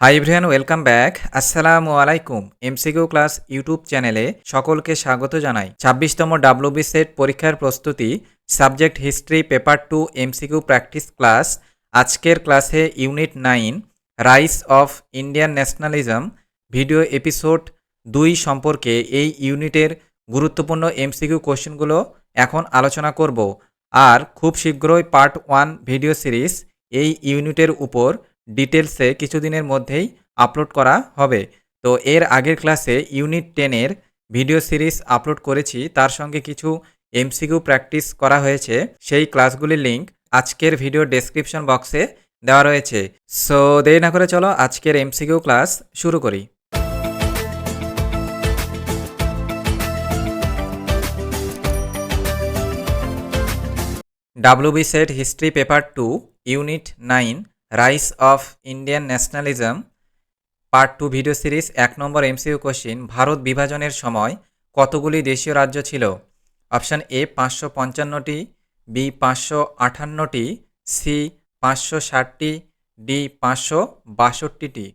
Hi everyone welcome back আসসালামু আলাইকুম MCQ class YouTube চ্যানেলে সকলকে স্বাগত জানাই। ছাব্বিশতম ডাব্লিউবি সেট পরীক্ষার প্রস্তুতি subject history paper two MCQ practice class আজকের ক্লাসে unit nine rise of Indian nationalism video episode দুই সম্পর্কে এই ইউনিটের গুরুত্বপূর্ণ এমসিকিউ কোশ্চেনগুলো এখন আলোচনা করব। আর খুব শীঘ্রই পার্ট ওয়ান ভিডিও সিরিজ এই ইউনিটের উপর ডিটেলসে কিছুদিনের মধ্যেই আপলোড করা হবে। তো এর আগের ক্লাসে ইউনিট টেনের ভিডিও সিরিজ আপলোড করেছি, তার সঙ্গে কিছু এমসিকিউ প্র্যাকটিস করা হয়েছে। সেই ক্লাসগুলির লিঙ্ক আজকের ভিডিও ডেসক্রিপশন বক্সে দেওয়া রয়েছে। সো দেরি না করে চলো আজকের এমসিকিউ ক্লাস শুরু করি। WB SET history paper two unit nine rise of Indian nationalism part two video series এক নম্বর এমসিউ কোশ্চিন ভারত বিভাজনের সময় কতগুলি দেশীয় রাজ্য ছিল? অপশান এ পাঁচশো পঞ্চান্নটি বি পাঁচশো আটান্নটি সি পাঁচশো ষাটটি ডি পাঁচশো বাষট্টিটি।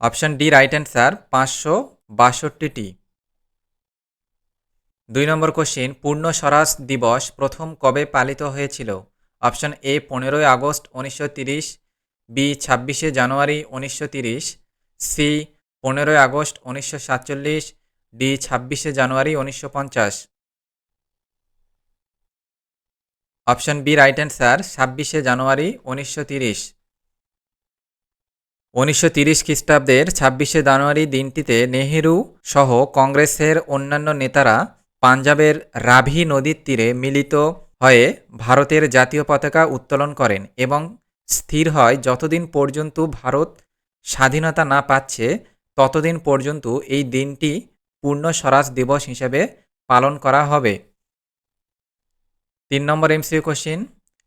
অপশান ডি রাইট অ্যান্সার পাঁচশো বাষট্টিটি। দুই নম্বর কোশ্চিন পূর্ণ স্বরাজ দিবস প্রথম কবে পালিত হয়েছিল? অপশন এ, পনেরোই আগস্ট উনিশশো তিরিশ, বি, ছাব্বিশে জানুয়ারি উনিশশো তিরিশ, সি, পনেরোই আগস্ট উনিশশো সাতচল্লিশ, ডি, ছাব্বিশে জানুয়ারি উনিশশো পঞ্চাশ। অপশন বি, রাইট অ্যান্সার, ছাব্বিশে জানুয়ারি উনিশশো তিরিশ। উনিশশো তিরিশ খ্রিস্টাব্দের ছাব্বিশে জানুয়ারি দিনটিতে নেহেরু সহ কংগ্রেসের অন্যান্য নেতারা পাঞ্জাবের রাভি নদীর তীরে মিলিত হয়ে ভারতের জাতীয় পতাকা উত্তোলন করেন এবং স্থির হয় যতদিন পর্যন্ত ভারত স্বাধীনতা না পাচ্ছে, ততদিন পর্যন্ত এই দিনটি পূর্ণ স্বরাজ দিবস হিসেবে পালন করা হবে। তিন নম্বর এমসিউ কোশ্চিন,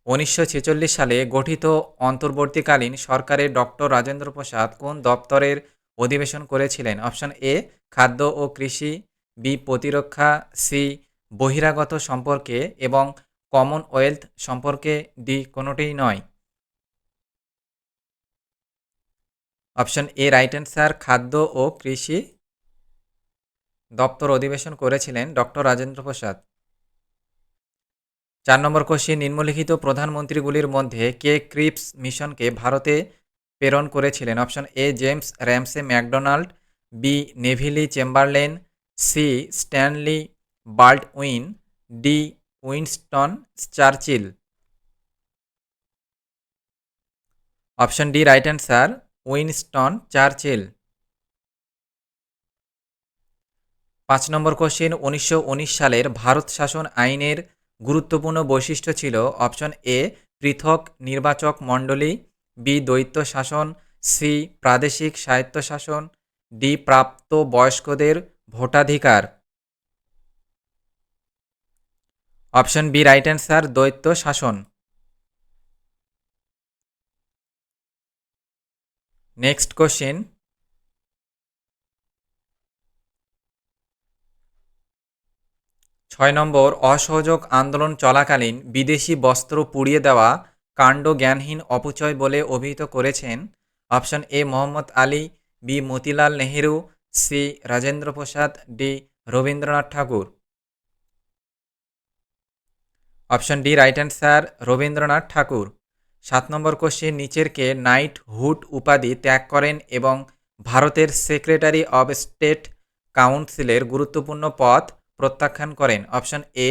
উনিশশো ছেচল্লিশ সালে গঠিত অন্তর্বর্তীকালীন সরকারের ডক্টর রাজেন্দ্র প্রসাদ কোন দপ্তরের অধিবেশন করেছিলেন? অপশন এ, খাদ্য ও কৃষি, বি, প্রতিরক্ষা, সি, বহিরাগত সম্পর্কে এবং কমনওয়েলথ সম্পর্কে ডি কোনোটিই নয়। অপশন এ রাইট অ্যান্সার খাদ্য ও কৃষি দপ্তর অধিবেশন করেছিলেন ডক্টর রাজেন্দ্র প্রসাদ। চার নম্বর কোশ্চিন নিম্নলিখিত প্রধানমন্ত্রীগুলির মধ্যে কে ক্রিপস মিশনকে ভারতে প্রেরণ করেছিলেন? Option A James Ramsay, MacDonald, B, Neville Chamberlain, C, Stanley Baldwin, D Winston Churchill. Option D right answer, Winston Churchill. পাঁচ নম্বর কোশ্চিন, উনিশশো উনিশ সালের ভারত শাসন আইনের গুরুত্বপূর্ণ বৈশিষ্ট্য ছিল অপশন এ, পৃথক নির্বাচক মণ্ডলী, বি, দ্বৈত শাসন, সি, প্রাদেশিক স্বায়ত্তশাসন, ডি, প্রাপ্ত বয়স্কদের ভোটাধিকার। অপশন বি রাইট অ্যান্সার দ্বৈত শাসন। নেক্সট কোশ্চেন ছয় নম্বর, অসহযোগ আন্দোলন চলাকালীন বিদেশি বস্ত্র পুড়িয়ে দেওয়া কাণ্ড জ্ঞানহীন অপচয় বলে অভিহিত করেছেন option A, Mohammad Ali B, Motilal Nehru, C Rajendra Prasad D, Rabindranath Tagore. Option D right answer Rabindranath Tagore. সাত নম্বর কোশ্চেন নিচেরকে নাইট হুড উপাধি ত্যাগ করেন এবং ভারতের সেক্রেটারি অব স্টেট কাউন্সিলের গুরুত্বপূর্ণ পদ প্রত্যাখ্যান করেন। Option A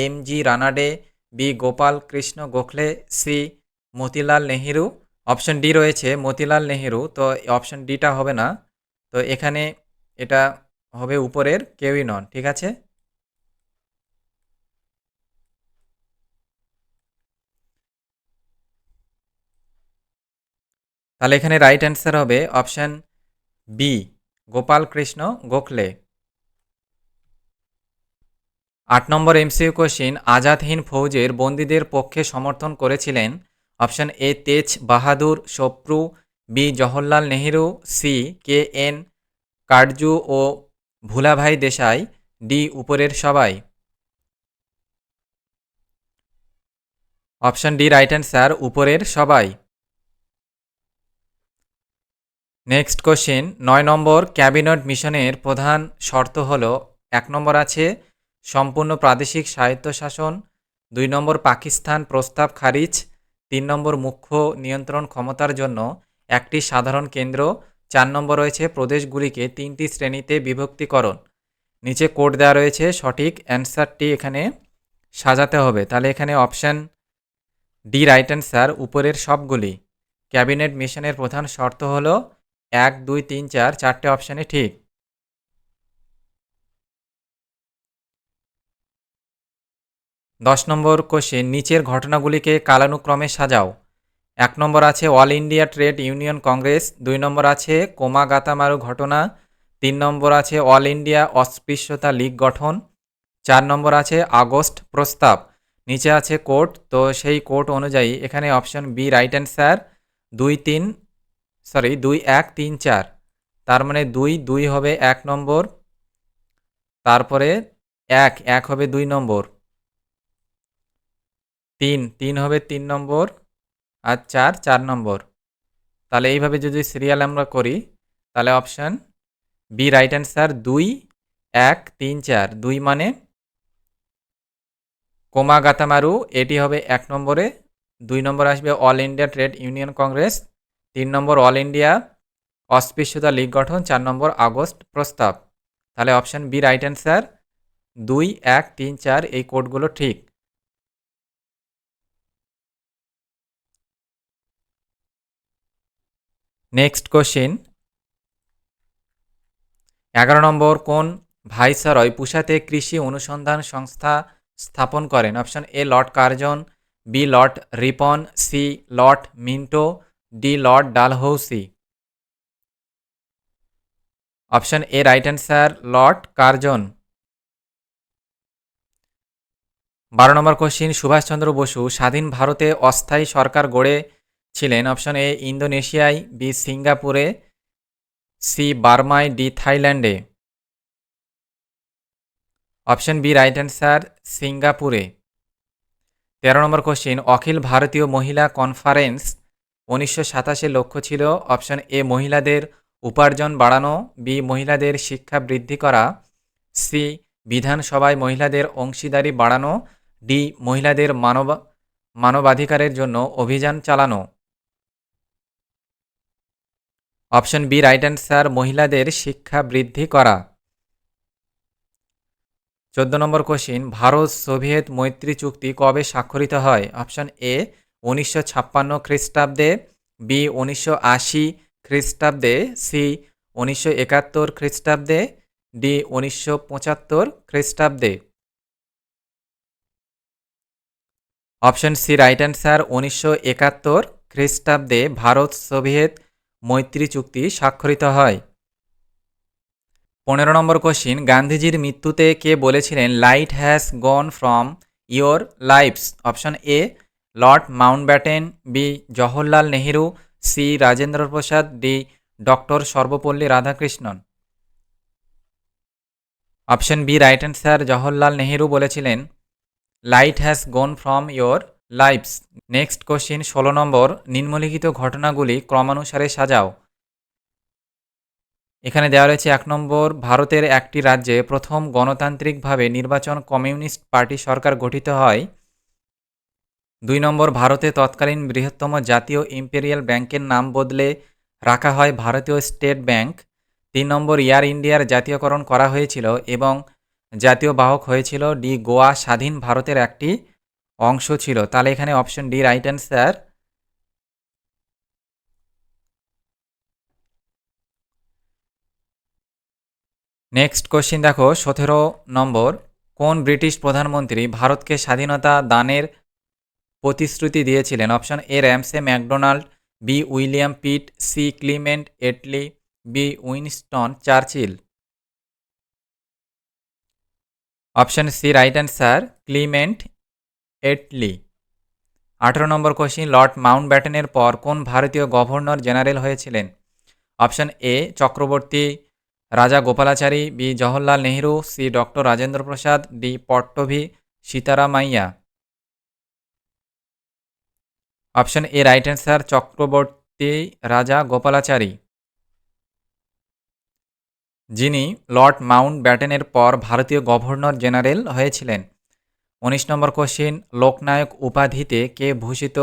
M G Ranade B Gopal Krishna Gokhale C Motilal Nehru. Option D রয়েছে মতিলাল নেহেরু, তো অপশন ডিটা হবে না। তো এখানে এটা হবে উপরের, কেউই নন, ঠিক আছে? তাহলে এখানে রাইট অ্যান্সার হবে অপশান বি গোপাল কৃষ্ণ গোখলে। আট নম্বর এমসিউ কোশ্চিন আজাদ হিন্দ ফৌজের বন্দীদের পক্ষে সমর্থন করেছিলেন option A Tej Bahadur Sapru B Jawaharlal Nehru C K N Katju O Bhulabhai Desai D উপরের সবাই। অপশান ডি রাইট অ্যান্সার উপরের সবাই। নেক্সট কোশ্চেন নয় নম্বর ক্যাবিনেট মিশনের প্রধান শর্ত হল, এক নম্বর আছে সম্পূর্ণ প্রাদেশিক স্বায়ত্তশাসন, দুই নম্বর পাকিস্তান প্রস্তাব খারিজ, তিন নম্বর মুখ্য নিয়ন্ত্রণ ক্ষমতার জন্য একটি সাধারণ কেন্দ্র, চার নম্বর রয়েছে প্রদেশগুলিকে তিনটি শ্রেণীতে বিভক্তিকরণ। নিচে কোড দেওয়া রয়েছে, সঠিক অ্যান্সারটি এখানে সাজাতে হবে। তাহলে এখানে অপশান ডি, রাইট অ্যান্সার, উপরের সবগুলি। ক্যাবিনেট মিশনের প্রধান শর্ত হলো এক, দুই, তিন, চার, চারটে অপশানে ঠিক। দশ নম্বর কোশ্চেন নিচের ঘটনাগুলিকে কালানুক্রমে সাজাও। এক নম্বর আছে All India Trade Union Congress দুই নম্বর আছে কোমা গাতামারু ঘটনা, তিন নম্বর আছে অল ইন্ডিয়া অস্পৃশ্যতা লীগ গঠন, চার নম্বর আছে আগস্ট প্রস্তাব। নিচে আছে কোর্ট, তো সেই কোর্ট অনুযায়ী এখানে অপশন বি রাইট অ্যান্সার দুই, তিন সরি, দুই, এক, তিন, চার। তার মানে দুই দুই হবে এক নম্বর। তারপরে এক এক হবে দুই নম্বর। তিন তিন হবে তিন নম্বর আর চার চার নম্বর। তাহলে এইভাবে যদি সিরিয়াল আমরা করি, তাহলে অপশান বি রাইট অ্যান্সার দুই, এক, তিন, চার। দুই মানে কোমা গাতামারু, এটি হবে এক নম্বরে। দুই নম্বর আসবে All India Trade Union Congress তিন নম্বর অল ইন্ডিয়া অস্পৃশ্যতা লীগ গঠন, চার নম্বর আগস্ট প্রস্তাব। তাহলে অপশান বি রাইট অ্যান্সার দুই, এক, তিন, চার, এই কোডগুলো ঠিক। নেক্সট কোশ্চিন এগারো নম্বর কোন ভাইসরয় পুষাতে কৃষি অনুসন্ধান সংস্থা স্থাপন করেন? Option A Lord Curzon B Lord Ripon C Lord Minto D Lord Dalhousie. Option A right answer, Lord Curzon. বারো নম্বর কোশ্চিন সুভাষচন্দ্র বসু স্বাধীন ভারতে অস্থায়ী সরকার গড়ে ছিলেন। অপশন এ, ইন্দোনেশিয়ায়, বি, সিঙ্গাপুরে, সি, বার্মায়, ডি, থাইল্যান্ডে। অপশন বি, রাইট অ্যান্সার, সিঙ্গাপুরে। তেরো নম্বর কোশ্চিন, অখিল ভারতীয় মহিলা কনফারেন্স উনিশশো লক্ষ্য ছিল অপশন এ মহিলাদের উপার্জন বাড়ানো, বি মহিলাদের শিক্ষা বৃদ্ধি করা, সি বিধানসভায় মহিলাদের অংশীদারি বাড়ানো, ডি মহিলাদের মানব, মানবাধিকারের জন্য অভিযান চালানো। অপশন বি রাইট অ্যান্সার, মহিলাদের শিক্ষা বৃদ্ধি করা। চোদ্দ নম্বর কোশ্চিন ভারত সোভিয়েত মৈত্রী চুক্তি কবে স্বাক্ষরিত হয়? অপশন এ উনিশশো ছাপ্পান্ন খ্রিস্টাব্দে, বি উনিশশো আশি খ্রিস্টাব্দে, সি উনিশশো একাত্তর খ্রিস্টাব্দে, ডি উনিশশো পঁচাত্তর খ্রিস্টাব্দে। অপশন সি, রাইট অ্যান্সার, উনিশশো একাত্তর খ্রিস্টাব্দে ভারত সোভিয়েত মৈত্রী চুক্তি স্বাক্ষরিত হয়। পনেরো নম্বর কোশ্চিন, গান্ধীজির মৃত্যুতে কে বলেছিলেন, light has gone from your lives. Option A Lord Mountbatten B Jawaharlal Nehru, C Rajendra Prasad, D doctor Sarvepalli Radhakrishnan. Option B right answer Jawaharlal Nehru বলেছিলেন, light has gone from your lives next question, ষোলো নম্বর, নিম্নলিখিত ঘটনাগুলি ক্রমানুসারে সাজাও। এখানে দেওয়া রয়েছে এক নম্বর, ভারতের একটি রাজ্যে প্রথম গণতান্ত্রিকভাবে নির্বাচন কমিউনিস্ট পার্টি সরকার গঠিত হয় দুই নম্বর, ভারতে তৎকালীন বৃহত্তম জাতীয় ইম্পেরিয়াল ব্যাংকের নাম বদলে রাখা হয় ভারতীয় স্টেট ব্যাংক। তিন নম্বর, এয়ার ইন্ডিয়ার জাতীয়করণ করা হয়েছিল এবং জাতীয় বাহক হয়েছিল ডি গোয়া স্বাধীন ভারতের একটি অংশ ছিল। তাহলে এখানে option D right answer next question দেখো, সতেরো নম্বর, কোন ব্রিটিশ প্রধানমন্ত্রী ভারতকে স্বাধীনতা দানের প্রতিশ্রুতি দিয়েছিলেন। Option A Ramsay MacDonald, B William Pitt, C Clement Attlee, B Winston Churchill. Option C right answer, Clement Attlee. আঠেরো নম্বর কোশ্চিন, লর্ড মাউন্ট ব্যাটেনের পর কোন ভারতীয় গভর্নর জেনারেল হয়েছিলেন? Option A, Chakravarti Raja Gopalachari, B Jawaharlal Nehru, C doctor Rajendra Prasad D Pattabhi Sitaramayya. Option A right answer Chakravarti Raja Gopalachari. যিনি Lord মাউন্ট ব্যাটেনের পর ভারতীয় গভর্নর জেনারেল হয়েছিলেন। উনিশ নম্বর কোশ্চিন, লোকনায়ক উপাধিতে কে ভূষিত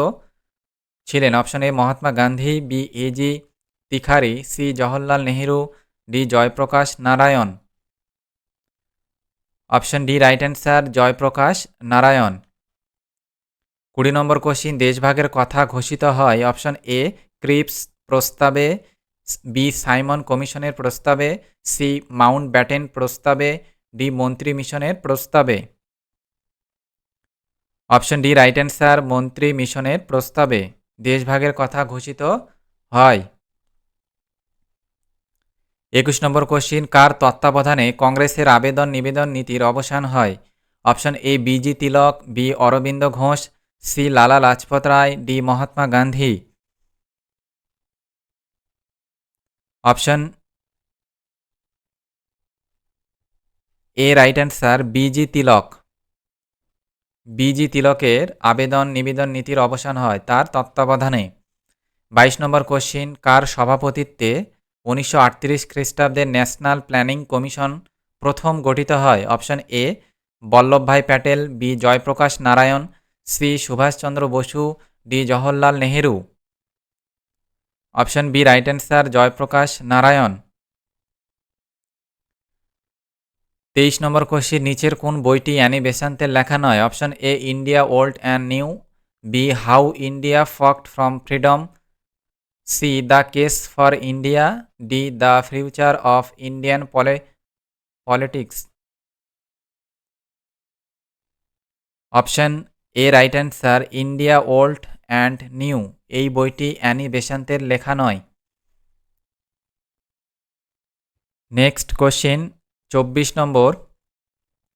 ছিলেন? Option A, Mahatma Gandhi, B AG তিখারি, C, Jawaharlal Nehru, D, Jayaprakash Narayan. Option D right answer Jayaprakash Narayan. কুড়ি নম্বর কোশ্চিন, দেশভাগের কথা ঘোষিত হয়। অপশন এ, ক্রিপস প্রস্তাবে, বি, সাইমন কমিশনের প্রস্তাবে, সি, মাউন্ট ব্যাটেন প্রস্তাবে, ডি, মন্ত্রী মিশনের প্রস্তাবে। অপশন ডি, রাইট অ্যান্সার, মন্ত্রী মিশনের প্রস্তাবে। দেশভাগের কথা ঘোষিত হয়। একুশ নম্বর কোশ্চিন, কার তত্ত্বাবধানে কংগ্রেসের আবেদন নিবেদন নীতির অবসান হয়? Option A, B G Tilak, B, Aurobindo Ghosh C Lala Lajpat Rai D Mahatma Gandhi option A right answer B G Tilak B G তিলকের আবেদন নিবেদন নীতির অবসান হয়, তার তত্ত্বাবধানে। বাইশ নম্বর কোশ্চিন, কার সভাপতিত্বে উনিশশো আটত্রিশ খ্রিস্টাব্দে ন্যাশনাল প্ল্যানিং কমিশন প্রথম গঠিত হয়? Option A, Vallabhbhai Patel, B Jayaprakash Narayan C Subhash Chandra Basu, D. Jawaharlal Nehru. Option B, right answer, Jayaprakash Narayan. তেইশ নম্বর কোশ্চিন, নিচের কোন বইটি অ্যানি বেসান্তের লেখা নয়? Option A, India old and new. B, how India fought from freedom. C, the case for India. D, the future of Indian poli, politics. Option A right answer India, old and new. এই বইটি Annie বেসান্তের লেখা নয়। Next question, চব্বিশ নম্বর।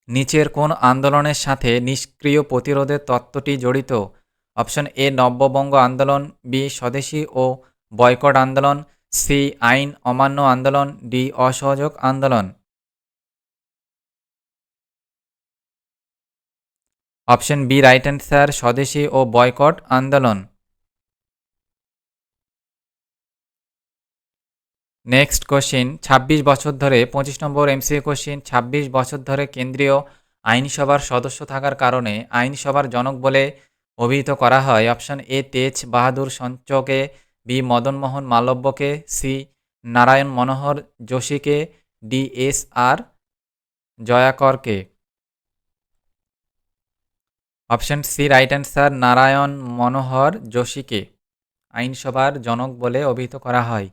নিচের কোন আন্দোলনের সাথে নিষ্ক্রিয় প্রতিরোধের তত্ত্বটি জড়িত? অপশন এ, নব্যবঙ্গ আন্দোলন, বি, স্বদেশী ও বয়কট আন্দোলন, সি, আইন অমান্য আন্দোলন, ডি, অসহযোগ আন্দোলন। Option B right answer Swadeshi ও বয়কট আন্দোলন। নেক্সট কোশ্চিন ২৬ বছর ধরে, পঁচিশ নম্বর এমসিএ কোশ্চিন ২৬ বছর ধরে কেন্দ্রীয় আইনসভার সদস্য থাকার কারণে আইনসভার জনক বলে অভিহিত করা হয়। অপশন এ, তেজ বাহাদুর সঞ্চকে, বি মদনমোহন মালব্যকে, সি, নারায়ণ মনোহর যোশীকে, D, S, R, জয়াকরকে। Option C right answer Narayan Manohar যোশীকে আইনসভার জনক বলে অভিহিত করা হয়।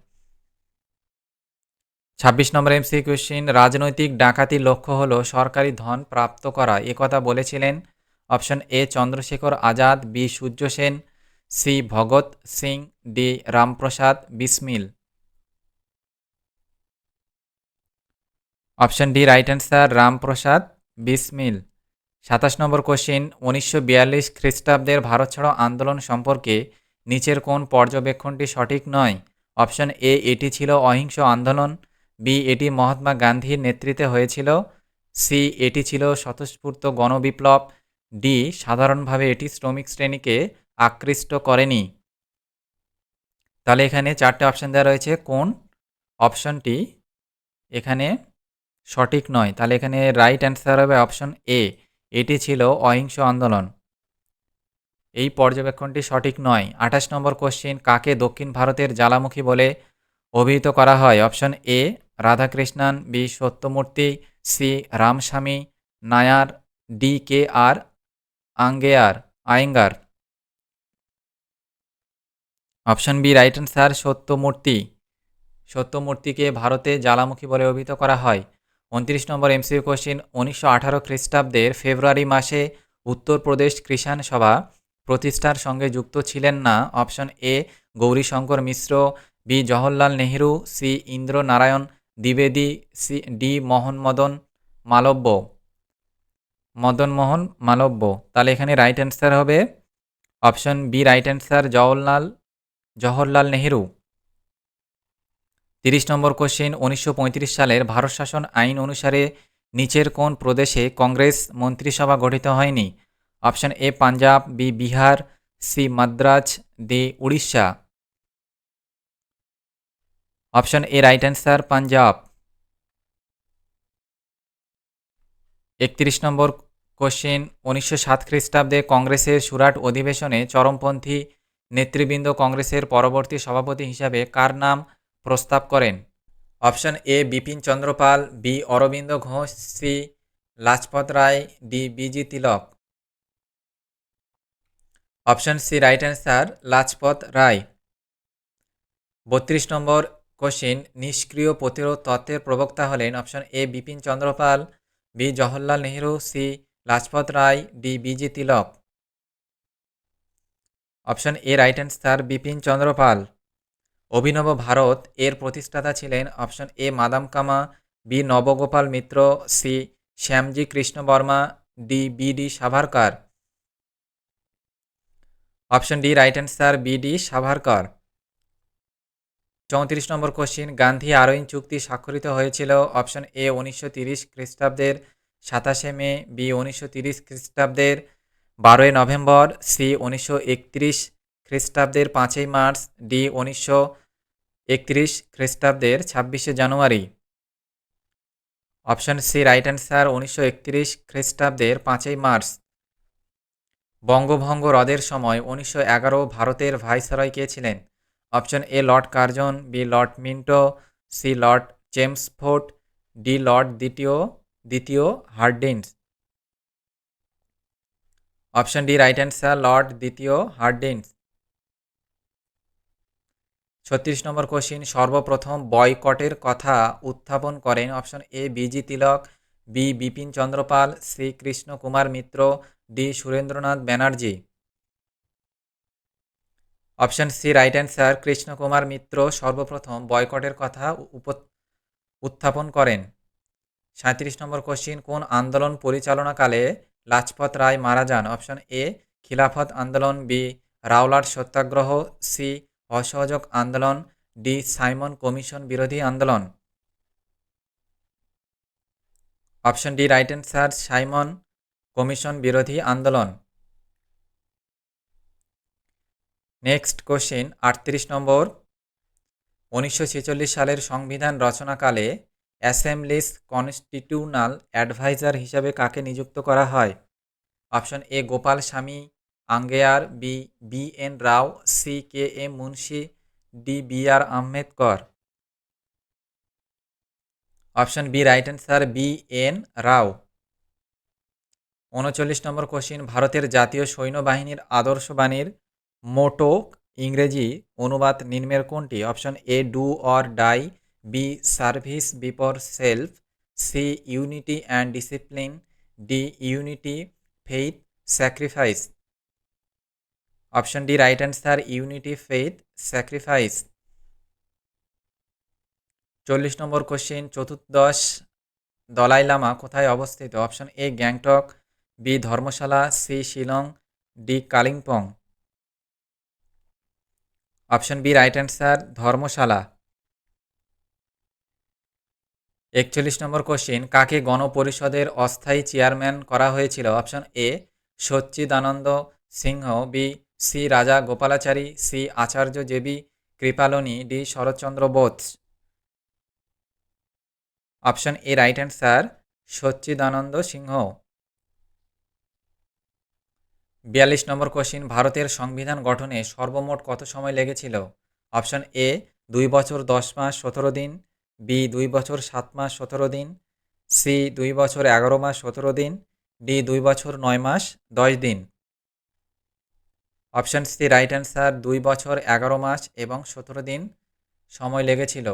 ছাব্বিশ নম্বর এমসি কোয়েশ্চিন রাজনৈতিক ডাকাতির লক্ষ্য হল সরকারি ধন প্রাপ্ত করা। একথা বলেছিলেন option A, Chandrashekhar Azad, B, Surya Sen, C, Bhagat Singh, D, Ramprasad Bismil. Option D right answer Ramprasad Bismil. সাতাশ নম্বর কোশ্চিন, উনিশশো বিয়াল্লিশ খ্রিস্টাব্দের ভারত ছাড়ো আন্দোলন সম্পর্কে নিচের কোন পর্যবেক্ষণটি সঠিক নয়? অপশন এ, এটি ছিল অহিংস আন্দোলন। বি, এটি মহাত্মা গান্ধীর নেতৃত্বে হয়েছিল। সি, এটি ছিল স্বতঃস্ফূর্ত গণবিপ্লব। ডি, সাধারণভাবে এটি শ্রমিক শ্রেণীকে আকৃষ্ট করেনি। তাহলে এখানে চারটে অপশান দেওয়া রয়েছে। কোন অপশনটি এখানে সঠিক নয়? তাহলে এখানে রাইট অ্যান্সার হবে অপশন এ। এটি ছিল অহিংস আন্দোলন। এই পর্যবেক্ষণটি সঠিক নয়। আঠাশ নম্বর কোশ্চিন, কাকে দক্ষিণ ভারতের জ্বালামুখী বলে অভিহিত করা হয়? Option A, Radhakrishnan, B, Satyamurti, C, Ramaswamy, Nair, D, K, R, আঙ্গেয়ার, Iyengar. Option B, right answer, Satyamurti. সত্যমূর্তিকে ভারতে জ্বালামুখী বলে অভিহিত করা হয়। উনত্রিশ নম্বর এমসিউ কোশ্চিন উনিশশো আঠারো খ্রিস্টাব্দের ফেব্রুয়ারি মাসে উত্তরপ্রদেশ কৃষাণ সভা প্রতিষ্ঠার সঙ্গে যুক্ত ছিলেন না। Option A, Gaurishankar Mishra, B, Jawaharlal Nehru, C Indra Narayan দ্বিবেদী, C, D Mohan Madan Malaviya Madanmohan Malaviya. তাহলে এখানে রাইট অ্যান্সার হবে। Option B right answer Jawaharlal Jawaharlal Nehru. তিরিশ নম্বর কোশ্চেন, উনিশশো পঁয়ত্রিশ সালের ভারত শাসন আইন অনুসারে নিচের কোন প্রদেশে কংগ্রেস মন্ত্রিসভা গঠিত হয়নি? Option A, Punjab, B, Bihar, C, Madras, D, Orissa. Option A, right answer, Punjab. একত্রিশ নম্বর কোশ্চেন, উনিশশো সাত খ্রিস্টাব্দে কংগ্রেসের সুরাট অধিবেশনে চরমপন্থী নেতৃবৃন্দ কংগ্রেসের পরবর্তী সভাপতি হিসাবে কার নাম প্রস্তাব করেন। Option A, Bipin Chandrapal, B, Aurobindo Ghosh, C, Lajpat Rai, D, B G Tilak. Option C, right answer, Lajpat Rai. বত্রিশ নম্বর কোশ্চিন, নিষ্ক্রিয় প্রতিরোধ তত্ত্বের প্রবক্তা হলেন option A, Bipin Chandrapal, B, Jawaharlal Nehru, C, Lajpat Rai, D, B G Tilak. Option A, right answer, Bipin Chandrapal. Abhinav Bharat এর প্রতিষ্ঠাতা ছিলেন option A madam Cama, B Nabagopal Mitra, C Shyamji Krishna Varma, D B D Savarkar. Option D right answer, V D Savarkar. চৌত্রিশ number question, Gandhi Irwin চুক্তি স্বাক্ষরিত হয়েছিল option এ উনিশশো তিরিশ খ্রিস্টাব্দের সাতাশে মে, বি উনিশশো তিরিশ খ্রিস্টাব্দের বারোই নভেম্বর, সি উনিশশো একত্রিশ খ্রিস্টাব্দের পাঁচই মার্চ, ডি উনিশশো একত্রিশ খ্রিস্টাব্দের ছাব্বিশে জানুয়ারি। অপশন সি, রাইট অ্যান্সার, উনিশশো একত্রিশ খ্রিস্টাব্দের পাঁচই মার্চ। বঙ্গভঙ্গ রদের সময় উনিশশো এগারো ভারতের ভাইসরয় কে ছিলেন? Option A, Lord Curzon, B, Lord Minto, C, Lord Chelmsford D, Lord দ্বিতীয় দ্বিতীয় Hardinge option D, right answer, Lord দ্বিতীয় হার্ডিন্স ছত্রিশ নম্বর কোশ্চিন সর্বপ্রথম বয়কটের কথা উত্থাপন করেন option A B G Tilak B Bipin Chandrapal C Krishna Kumar Mitra D Surendranath Banerjee. Option C right answer Krishna Kumar Mitra, সর্বপ্রথম বয়কটের কথা উত্থাপন করেন। সাঁত্রিশ নম্বর কোশ্চিন কোন আন্দোলন পরিচালনাকালে লাজপত রায় মারা যান? অপশন এ খিলাফত আন্দোলন বি রাওলাট সত্যাগ্রহ সি অসহযোগ আন্দোলন, ডি সাইমন কমিশন বিরোধী আন্দোলন। Option D, right answer, Simon commission বিরোধী আন্দোলন। নেক্সট কোশ্চেন, আটত্রিশ নম্বর। উনিশশো ছেচল্লিশ সালের সংবিধান রচনাকালে অ্যাসেম্বলিস কনস্টিটিউনাল অ্যাডভাইজার হিসাবে কাকে নিযুক্ত করা হয়? Option A, Gopalaswami Ayyangar B B N Rao, C K M Munshi, D B R Ambedkar. Option B, right answer B N Rao. উনচল্লিশ নম্বর কোশ্চিন, ভারতের জাতীয় সৈন্যবাহিনীর আদর্শবাণীর মোটো ইংরেজি অনুবাদ নিম্নের কোনটি? Option A, do or die, B, service before self, C, unity and discipline, D, unity, faith, sacrifice. Option D right answer unity faith sacrifice চল্লিশ নম্বর question চতুর্দশ, দলাই লামা, কোথায় অবস্থিত? Option A Gangtok B Dharamshala C Shillong D Kalimpong. Option B right answer Dharamshala. একচল্লিশ নম্বর question কাকে গণপরিষদের অস্থায়ী chairman করা হয়েছিল? Option A Sachchidananda Sinha B C Raja Gopalachari, C Acharya J B, Kripalani D Saratchandra Bose option A right answer Sachchidananda Sinha. বিয়াল্লিশ নম্বর question, ভারতের সংবিধান গঠনে সর্বমোট কত সময় লেগেছিল? অপশন এ, দুই বছর দশ মাস সতেরো দিন, বি, দুই বছর সাত মাস সতেরো দিন, সি, দুই বছর এগারো মাস সতেরো দিন, ডি, দুই বছর নয় মাস দশ দিন। অপশন সি রাইট অ্যান্সার, দুই বছর, এগারো মাস এবং সতেরো দিন সময় লেগেছিল।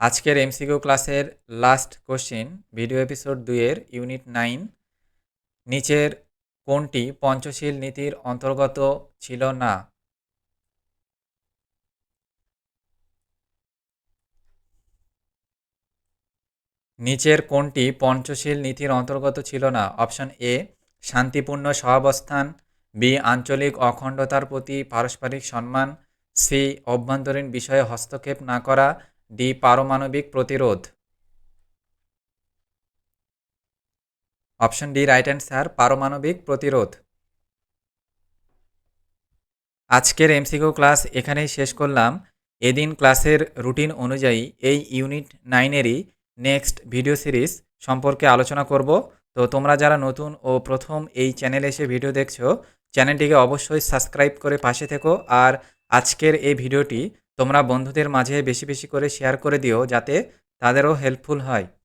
আজকের এমসিকিউ ক্লাসের লাস্ট কোশ্চিন, ভিডিও এপিসোড দুইয়ের ইউনিট নাইন, নিচের কোনটি পঞ্চশীল নীতির অন্তর্গত ছিল না? নিচের কোনটি পঞ্চশীল নীতির অন্তর্গত ছিল না? অপশন এ শান্তিপূর্ণ সহাবস্থান, বি, আঞ্চলিক অখণ্ডতার প্রতি পারস্পরিক সম্মান, সি, অভ্যন্তরীণ বিষয়ে হস্তক্ষেপ না করা, ডি, পারমাণবিক প্রতিরোধ। অপশন ডি, রাইট অ্যান্সার, পারমাণবিক প্রতিরোধ। আজকের এমসিকিউ ক্লাস এখানেই শেষ করলাম। এদিন ক্লাসের রুটিন অনুযায়ী এই ইউনিট নাইনেরই নেক্সট ভিডিও সিরিজ সম্পর্কে আলোচনা করব। তো তোমরা যারা নতুন ও প্রথম এই চ্যানেলে এসে ভিডিও দেখছ, চ্যানেলটিকে অবশ্যই সাবস্ক্রাইব করে পাশে থেকো। আর আজকের এই ভিডিওটি তোমরা বন্ধুদের মাঝে বেশি বেশি করে শেয়ার করে দিও, যাতে তাদেরও হেল্পফুল হয়।